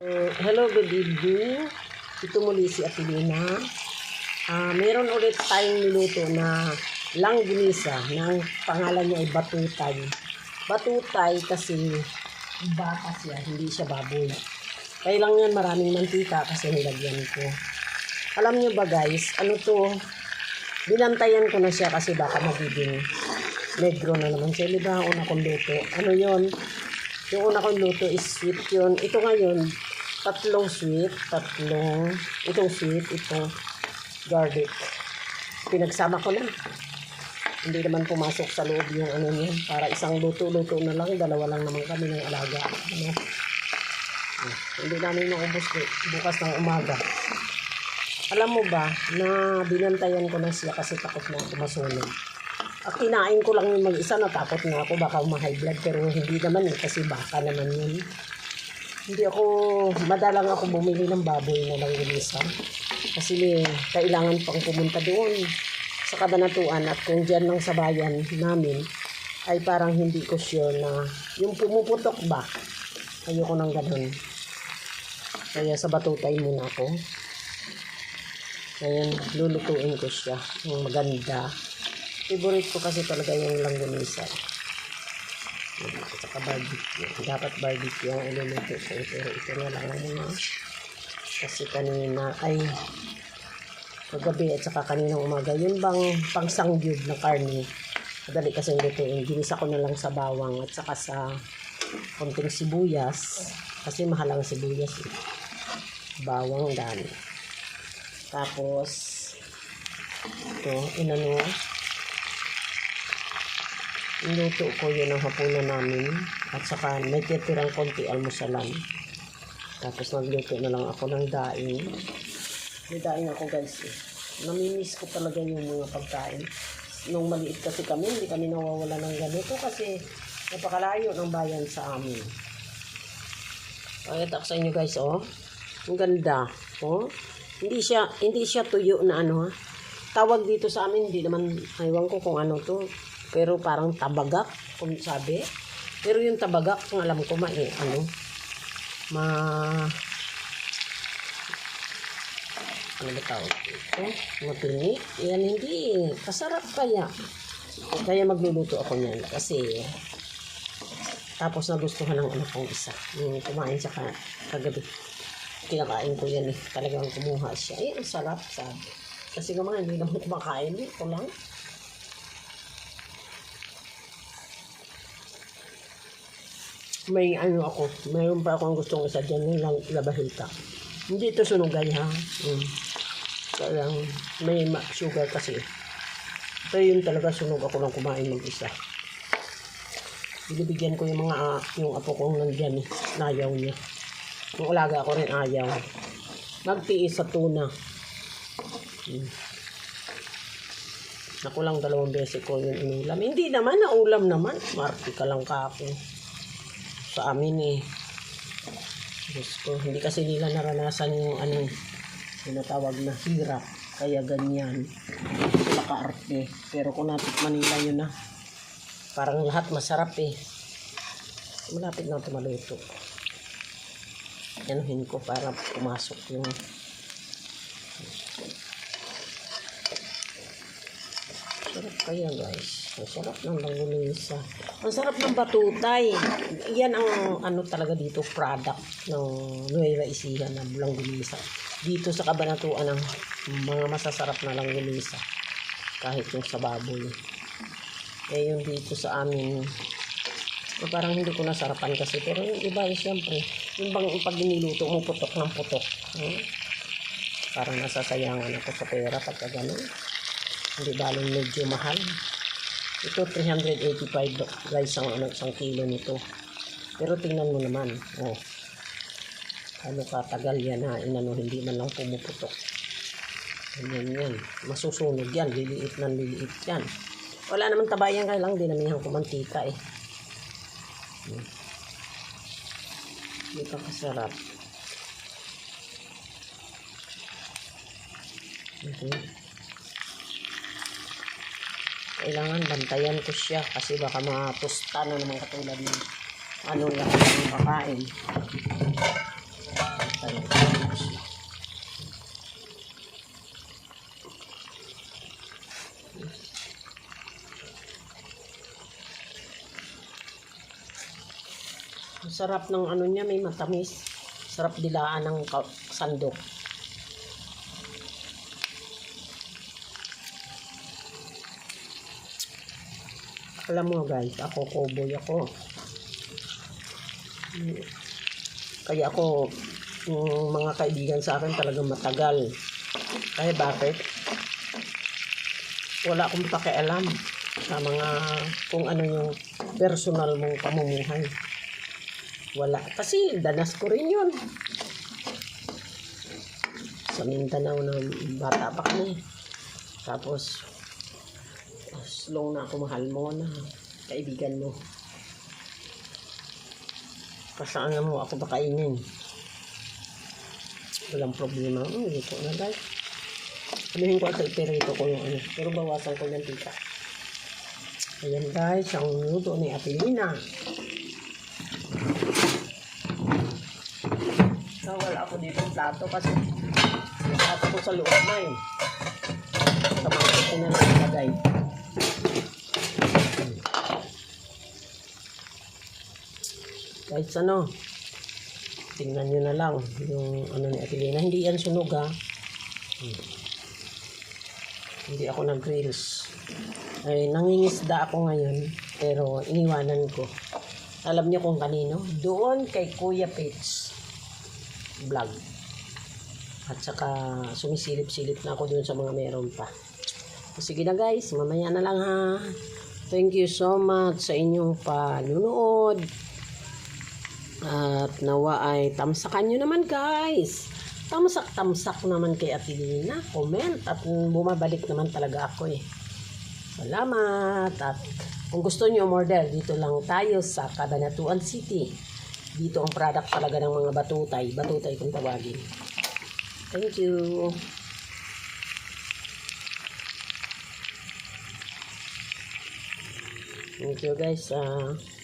Uh, hello, good evening. Ito muli si Atilina. Ah, meron ulit tayong niluto na langgunisa ng pangalan niya ay batutay. Batutay kasi baka siya, hindi siya baboy. Kaya lang yan maraming mantika kasi nilagyan ko. Alam niyo ba guys, ano to? Binantayan ko na siya kasi baka magiging negro na naman siya. Di ba ang una kong luto? Ano yon? Yung una kong luto is sweet yun. Ito ngayon, tatlong sweet, tatlong, itong sweet, itong garlic. Pinagsama ko na. Hindi naman pumasok sa loob yung ano niya. Para isang luto-luto na lang, dalawa lang naman kami ng alaga. Ano? Ah, Hindi namin maubos eh, bukas ng umaga. Alam mo ba na binantayan ko na siya kasi takot na ako masunog. At kinain ko lang yung mag-isa, natakot na ako, baka ma-high blood, pero hindi naman eh, kasi baka naman yun. Hindi ako, madalang ako bumili ng baboy na langgunisa. Kasi eh, kailangan pang pumunta doon sa kabanatuan at kung dyan lang sa bayan namin, ay parang hindi ko sure na yung pumuputok ba, ayoko nang ganun. Kaya sa batutay muna ako. Ngayon, lulutuin ko siya. Yung maganda. Favorite ko kasi talaga yung langgunisa. Saka barbecue. Dapat barbecue ang iluluto ko. Pero ito na lang muna. Kasi kanina ay kagabi at saka kaninang umaga. Yun bang pangsangyub na karne. Madali kasi lutuin. Ginisa ko na lang sa bawang at saka sa konting sibuyas. Kasi mahal ang sibuyas. Eh. Bawang dami. Tapos, ito, inano, Niluto ko yun ang hapunan namin. At saka may titirang konti almusalan. Tapos nagluto na lang ako ng daing. May daing ako guys eh. Namimiss ko talaga yung mga pagkain. Nung maliit kasi kami, hindi kami nawawala ng ganito kasi napakalayo ng bayan sa amin. Pakita ko sa inyo guys, oh. Ang ganda, oh. Hindi siya, hindi siya tuyo na ano, ha. Tawag dito sa amin, hindi naman, aywan ko kung ano to. Pero parang tabagak, kung sabi. Pero yung tabagak, kung alam ko, ma, ano, ma, ano ba tawag dito? Mapini? Yan hindi. Kasarap kaya. Kaya magluluto ako niyan. Kasi, tapos nagustuhan ng anak kong isa. Yung kumain siya ka, kagabi. Kinakain ko yan eh. Talagang kumuha siya. Eh, ang sarap, sabi. Kasi naman, hindi naman kumakain eh. Ito lang. May ano ako, mayroon pa akong gustong isa dyan lang labahita. Hindi ito sunugay ha. Mm. Kaya may ma- sugar kasi. Pero yun talaga sunog ako lang kumain mag-isa. Binibigyan ko yung mga yung apo kong nandyan eh. Nayaw niya. Yung alaga ko rin ayaw. Magtiis sa tuna. Hmm. Naku lang dalawang beses ko yung inulam. Hindi naman, naulam naman. Marti ka lang kapo. Sa amin eh. Diyos ko, hindi kasi nila naranasan yung ano, sinatawag na hirap. Kaya ganyan. Sila kaarte. Pero kung natikman nila yun na, parang lahat masarap eh. Malapit na ito maluto. Yanuhin ko para pumasok yung Sarap kaya guys. Ang sarap ng langgunisa. Ang sarap ng batutay. Yan ang ano talaga dito product ng Nueva Ecija na langgunisa. Dito sa kabanatuan ng mga masasarap na langgunisa. Kahit yung sa baboy. Eh yung dito sa amin eh, parang hindi ko nasarapan kasi pero yung iba eh, siyempre yung bang pag niluto mo putok ng putok hmm? parang nasasayangan ako sa pera pagka ganun hindi baling medyo mahal. Ito 385 guys ang ano, isang kilo nito. Pero tingnan mo naman, oh. Ano katagal yan ha, inano hindi man lang pumuputok. Ganyan yan. Masusunog yan, liliit na liliit yan. Wala naman tabayan kaya lang dinamihan ko mantika eh. Hmm. Hindi pa kasarap. Okay kailangan bantayan ko siya kasi baka matusta na naman katulad ng ano lang yung kakain. Ang sarap ng ano niya, may matamis. Sarap dilaan ng sandok. Alam mo guys, ako cowboy ako. Kaya ako, yung mga kaibigan sa akin talagang matagal. Kaya bakit? Wala akong pakialam sa mga kung ano yung personal mong pamumuhay. Wala. Kasi danas ko rin yun. Sa Mindanao na bata pa kami. Tapos, as long na ako mahal mo na kaibigan mo. Kasaan mo ako pakainin. Walang problema. Hmm, dito na guys. Anuhin ko at iperito ko yung ano. Pero bawasan ko yung tika. Ayan guys, ang luto ni Atelina. Nawala ako dito ng plato kasi plato ko sa loob na eh. Kamangkot ko na lang ilagay. Kahit ano, tingnan nyo na lang yung ano ni Atelina. Hindi yan sunog ha. Hmm. Hindi ako nag-grills. Ay, nangingisda ako ngayon, pero iniwanan ko. Alam niyo kung kanino? Doon kay Kuya Pits vlog. At saka sumisilip-silip na ako doon sa mga meron pa. Sige na guys, mamaya na lang ha. Thank you so much sa inyong panunood. At nawa ay tamsakan nyo naman guys. Tamsak-tamsak naman kay Atilina. Comment at bumabalik naman talaga ako eh. Salamat. At kung gusto nyo umorder, dito lang tayo sa Cabanatuan City. Dito ang product talaga ng mga batutay. Batutay kung tawagin. Thank you. Thank you guys. ah